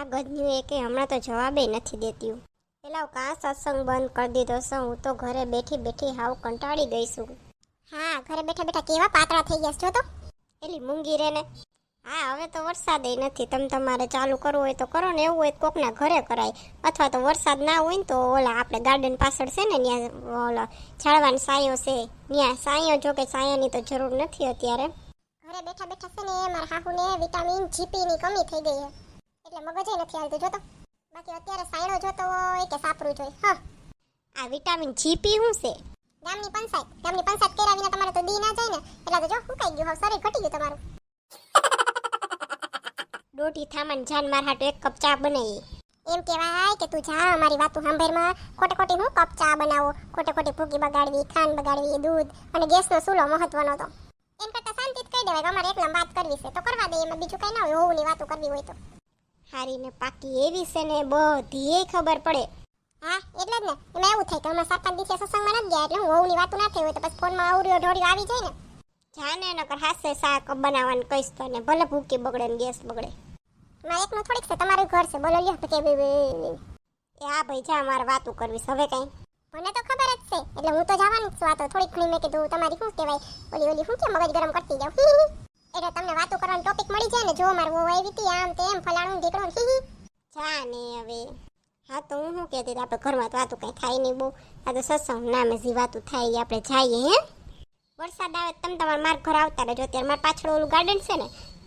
આ ગજન્યું એ કે હમણાં તો જવાબે નથી દેતી. પેલા કા સત્સંગ બંધ કરી દીધો છે, હું તો ઘરે બેઠી બેઠી હાવ કંટાળી ગઈ છું. હા, ઘરે બેઠા બેઠા કેવા પાતળા થઈ ગયા છો તો. પેલી મૂંગી રે ને. હા, હવે તો વરસાદ નથી. તમે તમારે ચાલુ કરવું હોય તો કરો ને, એવું હોય કોકના ઘરે કરાય. અથવા તો વરસાદ ના હોય ને તો ઓલા આપણે ગાર્ડન પાછળ છે ને, ત્યાં ઓલા ઝાડવાનો સાયો છે. ત્યાં સાયો જો કે સાયાની તો જરૂર નથી અત્યારે. ઘરે બેઠા બેઠા છે ને, મારા હાહુને વિટામિન જીપી ની કમી થઈ ગઈ છે. એટલે મગજે નથી હાલતું. જોતો. બાકી અત્યારે સાયણો જોતો હોય કે સાપરું જોઈ. હા. આ વિટામિન જીપી શું છે? ગામની પંચાયત. ગામની પંચાયત કર્યા વિના તમારે તો દી ના જાય ને. એટલે તો જો હુકાઈ ગયું. હવે શરીર ઘટી ગયું તમારું. દોઢી થામાન જાન માર એક કપ ચા બનાવી એમ કહેવાય કે તું જા અમારી વાતો સાંભળમાં ખોટે ખોટી હું કપ ચા બનાવો? ખોટે ખોટી ભૂકી બગાડવી, ખાંડ બગાડવી, દૂધ અને ગેસનો ચૂલો મહત્વનો તો એમ કરતાં શાંતિથી કહી દેવાય અમારે એકલા વાત કરવી છે. તો કરવા દે, એમાં બીજું કઈ ના હોય. હોવની વાતો કરવી હોય તો. હારીને પાકી એવી છે ને બધી ખબર પડે. હા એટલે જ ને. એમાં એવું થાય કે હમણાં સાત પાંચ દિવસે સત્સંગમાં નથી ગયા એટલે હું વહુની વાતો ના થઈ હોય તો પછી ફોનમાં આવડ્યો ઢોળ્યો આવી જાય ને. જાને નકર હાસે શાક બનાવવાનું કહીશ તો ને ભલે ભૂકી બગડે ને ગેસ બગડે. મારે એકનું થોડીક છે તમારું ઘર છે બોલો લ્યો. કે એ હા ભાઈ જા મારે વાતું કરવી હવે કઈ? મને તો ખબર જ છે એટલે હું તો જવાની જ છું. આ તો થોડીક ઘણી મેં કીધું તમારી શું કહેવાય? ઓલી ઓલી શું કે મગજ ગરમ કરતી જાવ એટલે તમને વાતો કરવાનો ટોપિક મળી જાય ને જો મારું વહુ આવી હતી આમ તેમ ફલાણું ઢીકણું હી હી. જા ને હવે. હા તો હું શું કહેતી હતી? આપણે ઘરમાં તો વાતું કઈ થાય નહીં બહુ. આ તો સત્સંગ નામે જે વાતું થાય એ આપણે જઈએ હે? વરસાદ આવે તો તમે તમારા માર ઘર આવતા રહેજો. અત્યારે મારા પાછળ ઓલું ગાર્ડન છે ને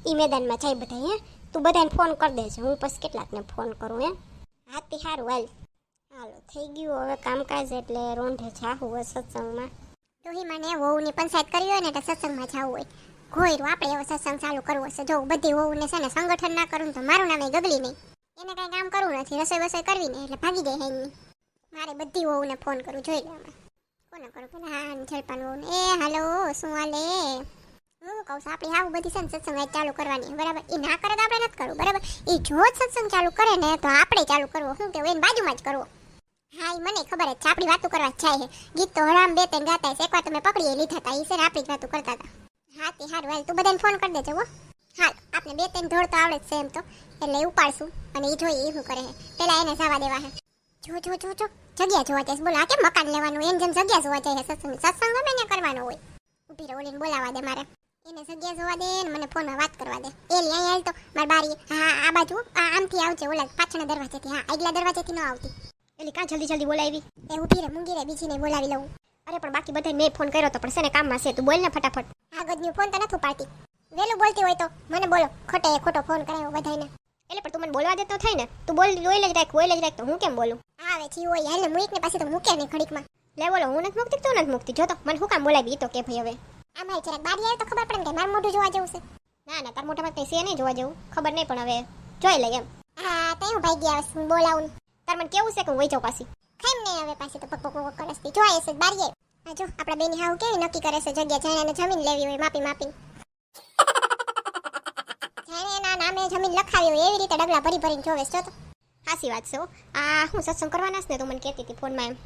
એ મેદાનમાં જાય બધા હે? તું બધાને ફોન કરી દેજે. હું પછી કેટલાકને ફોન કરું હે? હાથી સારું હાલ. હાલો થઈ ગયું હવે કામકાજ એટલે રોંઢે જાવું હોય સત્સંગમાં. ડોહી મને વહુની પંચાયત કરવી હોય ને એટલે સત્સંગમાં જવું હોય. ઘોયરું આપણે એવો સત્સંગ ચાલુ કરવો છે. જો બધી વહુને છે ને સંગઠન ના કરું તો મારું નામ એ ગગલી નહીં. એને કાંઈ કામ કરવું નથી. રસોઈ વસોઈ કરવી ને એટલે ભાગી જાય હેની મારે બધી વહુને ફોન કરું, જોઈ લે કોને કરું? પેલા હા જલપાન વહુને. એ, હાલો, શું હાલે? હું કહું છું, આપણે આવું બધી છે ને સત્સંગ ચાલુ કરવાની. બરાબર? એ ના કરે તો આપણે નથી કરવું. બરાબર? એ જો જ સત્સંગ ચાલુ કરે ને તો આપણે ચાલુ કરવો. શું કે એની બાજુમાં જ કરવો. હા મને ખબર છે. આપણી વાતો કરવા જાય છે. ગીત તો હરામ બે ત્રણ ગાતા છે. એકવાર તમે પકડી લીધા હતા. એ સર આપણી જ વાતો કરતા હતા. હા તે હારું. હાલ તું બધાને ફોન કરી દેજો હો. હાલ આપણે બે ત્રણ ધોળ તો આવડે જ છે એમ તો. એટલે ઉપાડશું અને એ જોઈએ એ શું કરે પેલા એને જવા દેવા હે જો જો જો જો. જગ્યા જોવા છે. બોલો આ કેમ મકાન લેવાનું? એમ જેમ જગ્યા જોવા જાય સત્સંગ સત્સંગ ગમે ને કરવાનો હોય. ઊભી રહે ઓલીને બોલાવા દે મારે. એને જગ્યા જોવા દે ને મને ફોનમાં વાત કરવા દે. એ લે અહીં તો મારી બારી. હા આ બાજુ આ આમથી આવજે ઓલા પાછળના દરવાજેથી. હા આગલા દરવાજેથી ન આવતી. એટલે કાં જલ્દી જલ્દી બોલાવી? એ ઊભી રે મૂંગી રે બીજીને બોલાવી લઉં. અરે પણ બાકી બધા મેં ફોન કર્યો તો પણ છે ને કામમાં છે તું બોલ ને ફટાફટ. આગળનું ફોન તો નથી પાડતી વેલું બોલતી હોય તો મને બોલો. ખોટે ખોટો ફોન કરાયો બધાને એટલે પણ તું મને બોલવા દેતો થાય ને. તું બોલ બોલ જ રાખ બોલ જ રાખ તો હું કેમ બોલું? આવે જી હોય. હાલ મૂક ને પાછી તો મૂકે નહીં ઘડીકમાં. લે બોલો હું નથી મૂકતી તું નથી મૂકતી? જો તો મને હું કામ બોલાવી? તો કે ભાઈ હવે. આમાં જરાક બારી આવે તો ખબર પડે કે મારું મોઢું જોવા જેવું છે. ના ના તાર મોઢામાં કઈ છે નહીં જોવા જેવું. ખબર નહીં પણ હવે. જોઈ લઈ એમ. હા તો હું ભાઈ ગયા હું બોલાવું. તાર મને કેવું છે કે હું વહી જાઉં પાછી? ખાઈ ને હવે પાછી તો પક પક કરે છે જોઈ છે બારીએ આ જો, આપણા બેની હાવ કેવી નક્કી કરે છે, જગ્યા જાણે એને જમીન લેવી હોય, માપી માપી. જાણે એના નામે જમીન લખાવી હોય, એવી રીતે ડગલા ભરી ભરીને જોવે છે તો. સાચી વાત છે આ હું સત્સંગ કરવાના છે ને, તું મને કહેતી હતી ફોનમાં એમ.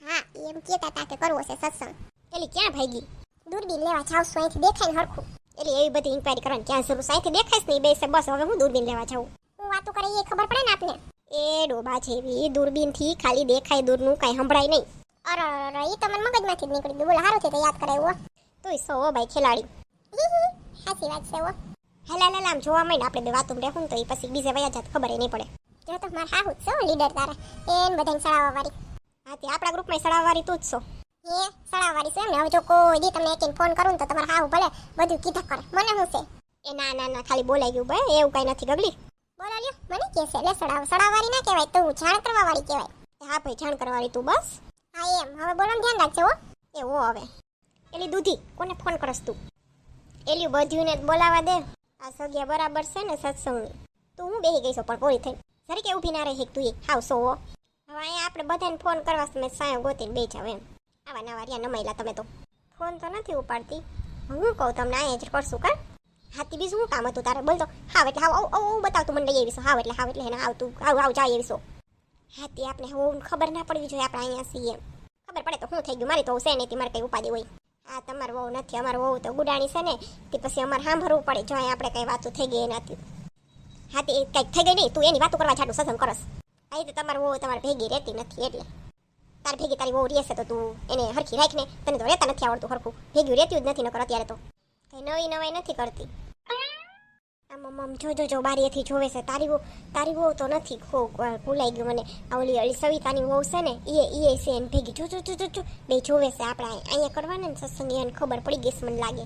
હા, એમ કહેતા હતા કે કરવો છે સત્સંગ. એટલે ક્યાં ભાગી દૂરબીન લેવા જાવ છું, અહીંથી દેખાય ને હરખું. એટલે એવી બધી ઇન્ક્વાયરી કરવાની ક્યાં જરૂર છે? અહીંથી દેખાઈશ નહીં બેસે બસ, હવે હું દૂરબીન લેવા જાઉં. હું વાતો કરે એ ખબર પડે ને આપને? એ ડોબા જેવી દૂરબીનથી ખાલી દેખાય દૂરનું કાંઈ સંભળાય નહીં. અરે અરે અરે, ઈ તો મને મગજમાંથી જ નીકળી ગયું. બોલો સારું છે તો યાદ કરાવ્યું તોય સો ભાઈ ખેલાડી. સાચી વાત છે હો. હેલા હેલા આમ જોવા માંડ આપણે બે વાતો રહેવું તો એ પછી બીજે વયા જાત ખબર નહીં પડે. જો તો મારે હાહુ છો લીડર તારા. એને બધાને સળાવવા વાળી હા તે આપણા ગ્રુપમાં સડાવવાળી તું જ છો. એ સળાવવા વાળી છે એમ હવે જો કોઈ દી તમને એક ફોન કરું ને તો તમારે હાહુ ભલે બધું કીધા કરે. મને શું છે? એ ના ના ના ખાલી બોલાઈ ગયું ભાઈ એવું કાંઈ નથી ગગલી. બોલો લ્યો મને કે છે, લે સડાવ, સડાવવાળી ના કહેવાય, તું જાણ કરવાવાળી કહેવાય. હા ભાઈ, જાણ કરવાળી તું, બસ. હા, એમ. હવે બોલો ધ્યાન રાખજો, હો. એવો હવે. એલી દૂધી, કોને ફોન કરસ તું? એલી બધ્યુંને બોલાવા દે. આ સગ્યા બરાબર છે ને સત્સંગની તું હું બેહી ગઈ છો, પણ પૂરી થઈ. સરી કે ઊભી ના રહી તું એ. હાવ સો હવે અહીંયા આપણે બધાને ફોન કરવા તમે સાયો ગોતીને બે જાવ એમ. આવા નવા રહ્યા નમાયેલા તમે તો. ફોન તો નથી ઉપાડતી. હું કહું તમને, અહીંયા જ કરશું, કા? હાથી બીજું શું કામ હતું તારે? બોલ તો. હાવ એટલે હાવ ઓ આવું બતાવ તું મને લઈ આવીશું. હાવ એટલે હાવ, એટલે એને હાવ તું આવ આવ જાય આવીશું. હાથી આપણે હું ખબર ના પડવી જોઈએ આપણે અહીંયા છીએ. ખબર પડે તો શું થઈ ગયું? મારી તો છે નહીં મારે કઈ ઉપાધિ હોય. આ તમારો વહુ નથી, અમારો વહુ તો ગુડાણી છે ને, તે પછી અમારે સાંભળવું પડે, જો આપણે કંઈ વાતો થઈ ગઈ એનાથી. હાથી કંઈક થઈ ગઈ નહીં, તું એની વાતો કરવા જાડું સત્સંગ કરસ. અહીં તો તમારું વહુ તમારે ભેગી રહેતી નથી, એટલે. તારી ભેગી તારી વહુ રહેશે તો તું એને હરખી રાખીને, તને તો રહેતા નથી આવડતું હરખું. ભેગી રહેતી જ નથી, નકર અત્યારે તો. નવી નવાઈ નથી કરતી. આમ જો જો જો, બારીએથી જોવે છે. તારી વહુ તારી વહુ તો નથી. ખો ભૂલાઈ ગયું મને. આ ઓલી ઓલી સવિતાની વહુ છે ને એ એ છે એને ભેગી. જો જો જો જો બે જોવે છે આપણે અહીં- અહીંયા કરવાના ને સત્સંગ, એને ખબર પડી ગઈ મને લાગે.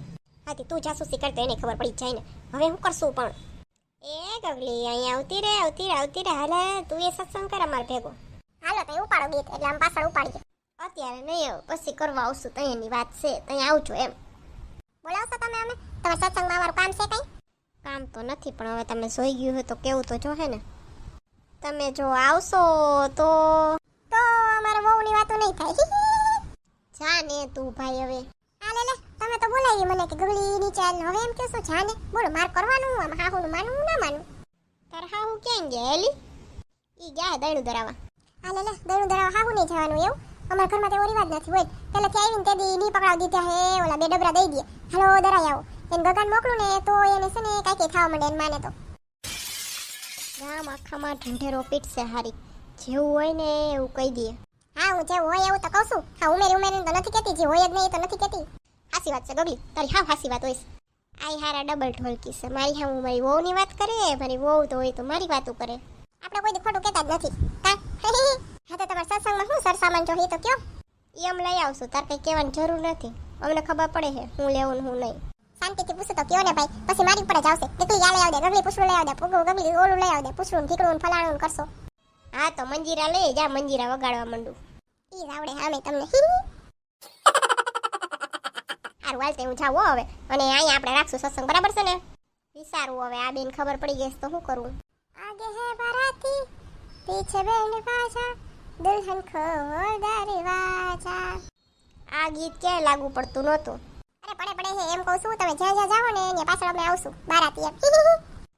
હાથી, તું જાસૂસી કરતો એને ખબર પડી જાય ને. હવે હું કરશું પણ? એ ગગલી, અહીંયા આવતી રે આવતી રે આવતી રે હાલે, તું એ સત્સંગ કર અમારે ભેગો. હાલો, તો ઉપાડો ગીત. એટલે આમ પાછળ ઉપાડીએ. અત્યારે નહીં આવું. પછી કરવા આવશું. તો એની વાત છે. ત્યાં આવજો એમ. બોલાવશો તમે અમે? તમારા સત્સંગમાં અમારું કામ છે કઈ? કામ તો નથી, પણ હવે તમે જોઈ ગયું હોય તો કેવું તો જો હે ને. તમે જો આવશો તો તો અમારા વહુની વાતો નહીં થાય. જા ને તું ભાઈ હવે. હાલે લે તમે તો બોલાવી મને કે ગગલી નીચે હવે એમ કેસો જાને. બોલો, માર કરવાનું, આમ હાહુનું માનવું, ના માનવું? તાર હા હું ક્યાં ગયા હેલી ઈ ગયા દયણું ધરાવા હાલે લે દયણું ધરાવ હાહુ નહીં જવાનું એવું? અમારા ઘરમાં તેવો રિવાજ નથી હોય. પેલેથી આવીને તે દી ની પકડાવ દીધા હે, ઓલા બે ડબરા દઈ દે હાલો, દરાઈ આવો. એને ગગન મોકલું ને તો એને છે ને કાંઈ કંઈ થવા માંડે એને માને તો. ગામ આખામાં ઢંઢેરો પીટશે હારી. જેવું હોય ને એવું કહી દે. હા, હું જેવું હોય એવું તો કહું છું. હા, ઉમેરી, ઉમેરીને તો નથી કહેતી. જે હોય જ નહીં તો નથી કહેતી. હાસી વાત છે, ગગલી. તારી હા હાસી વાત હોય આઈ હારા ડબલ ઢોલકી છે. મારી હા હું મારી વહુની વાત કરે, મારી વહુ તો હોય તો મારી વાતો કરે. આપણે કોઈ ખોટું કહેતા જ નથી. કા? સામાન જોઈ તો કયો એ અમે લઈ આવશું, તાર કઈ કહેવાની જરૂર નથી. અમને ખબર પડે છે હું લેવું હું નહીં. શાંતિથી પૂછો તો કયો ને ભાઈ? પછી મારી ઉપર જ આવશે. કે તું યા લઈ ગગલી પૂછડું લઈ આવજે, પૂગું ગગલી ઓલું લઈ આવજે, પૂછડું ઢીકડું ફલાણું કરશો. હા, તો મંજીરા લઈ જા, મંજીરા વગાડવા માંડું. ઈ રાવડે હામે તમને. હારું હાલતે હું જાઉં હવે. અને અહીંયા આપણે રાખશું સત્સંગ, બરાબર છે ને? વિચારું હવે આ બેન ખબર પડી ગઈ તો શું કરવું આગે હે ભરાતી પીછે બેન પાછા દુલ્હન ખોડર વાજા આ ગીત ક્યાંય લાગુ પડતું નહોતું. અરે પડે પડે હે, એમ કહું છું, તમે જ્યાં જ્યાં જાઓ ને ત્યાં પાછળ અમે આવશું મારા એમ.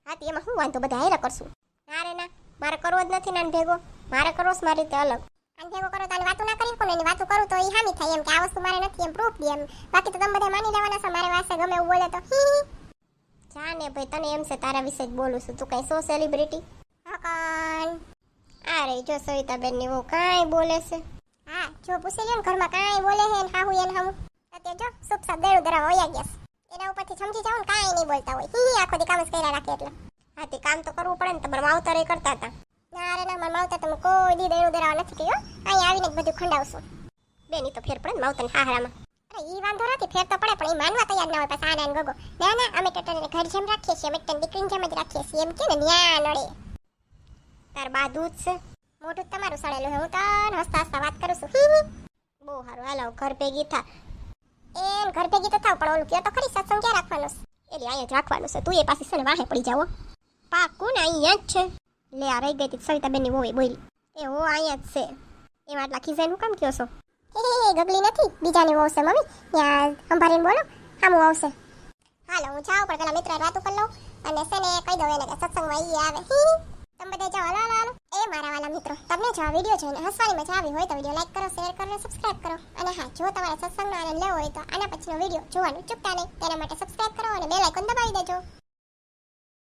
હા એમાં શું વાંધો, બધા હેરા કરશું. ના રે, ના, મારે કરવો જ નથી નાન ભેગો. મારે કરવો છે મારી રીતે અલગ. આન ભેગો કરો તો વાતો ના કરી કોને એની વાતો કરું તો એ હામી થાય એમ કે આ વસ્તુ મારે નથી એમ પ્રૂફ દે એમ. બાકી તો તમે બધા માની લેવાના છો, મારે વાસે ગમે એવું બોલે તો. જાને ભાઈ, તને એમ છે તારા વિશે જ બોલું છું. તું કઈ સો સેલિબ્રિટી હા આ રહી જો સવિતાબેનની હું કાંઈ બોલે છે. હા, જો પૂછી લ્યો ઘરમાં કાંઈ બોલે હે ને હાહુ, એને હાહુ. અત્યારે જો સુપ સાપ દેડું દરા વયા ગયા એના ઉપરથી સમજી જાવ કાંઈ નહીં બોલતા હોય. હી આખો દી કામ જ કર્યા રાખે એટલે. હા, તે કામ તો કરવું પડે ને, તમારે માવતરે કરતા હતા. ના રે ના, મારા માવતર તમે કોઈ દી દેડું ધરાવા નથી કર્યો અહીં આવીને બધું ખંડાવશું. બેની તો ફેર પડે માવતર હાહરામાં. અરે, ઈ વાંધો નથી, ફેર તો પડે, પણ એ માનવા તૈયાર ના હોય પાછા આના ગગો. ના ના, અમે તને ઘર જેમ રાખીએ છીએ, અમે તને દીકરીને જેમ જ રાખીએ છીએ, એમ કે ને, ન્યા નડે. તાર બા દૂધ છે. જ તમારું સડેલું છે. હું તને હસતા હસતા વાત કરું છું. હી. બહુ સારું. હાલો ઘર ભેગી થા. એમ ઘર ભેગી તો થાવ પણ ઓલું કયો તો ખરી સત્સંગ ક્યાં રાખવાનો છે? એટલે અહીંયા જ રાખવાનું છે. તું એ પાસે છે ને વાહે પડી જાવ પાકું ને અહીંયા જ છે. લે આ રહી ગઈ હતી સવિતાબેનની વોવે બોલી. એ હો અહીંયા જ છે. એમાં આટલા ખીજાઈને કામ કયો છો? હે, ગગલી નથી. બીજાની વહુ છે મમ્મી. ત્યાં સંભાળીને બોલો. હામું આવશે. હાલો હું જાઉં પણ પેલા મિત્ર રાતું કરી લઉં. અને છે ને કહી દઉં એને કે સત્સંગમાં ઈ આવે. બધા જાઓ. હાલો હાલો એ મારા વાલા મિત્રો, તમને જો આ વીડિયો જોઈને હસવાની મજા આવી હોય તો વીડિયો લાઈક કરો શેર કરો અને સબસ્ક્રાઇબ કરો. અને હા, જો તમારે સત્સંગનો આનંદ લેવો હોય તો આના પછીનો વીડિયો જોવાનું ચૂકતા નહીં. તેના માટે સબસ્ક્રાઇબ કરો અને બેલ આઇકન દબાવી દેજો.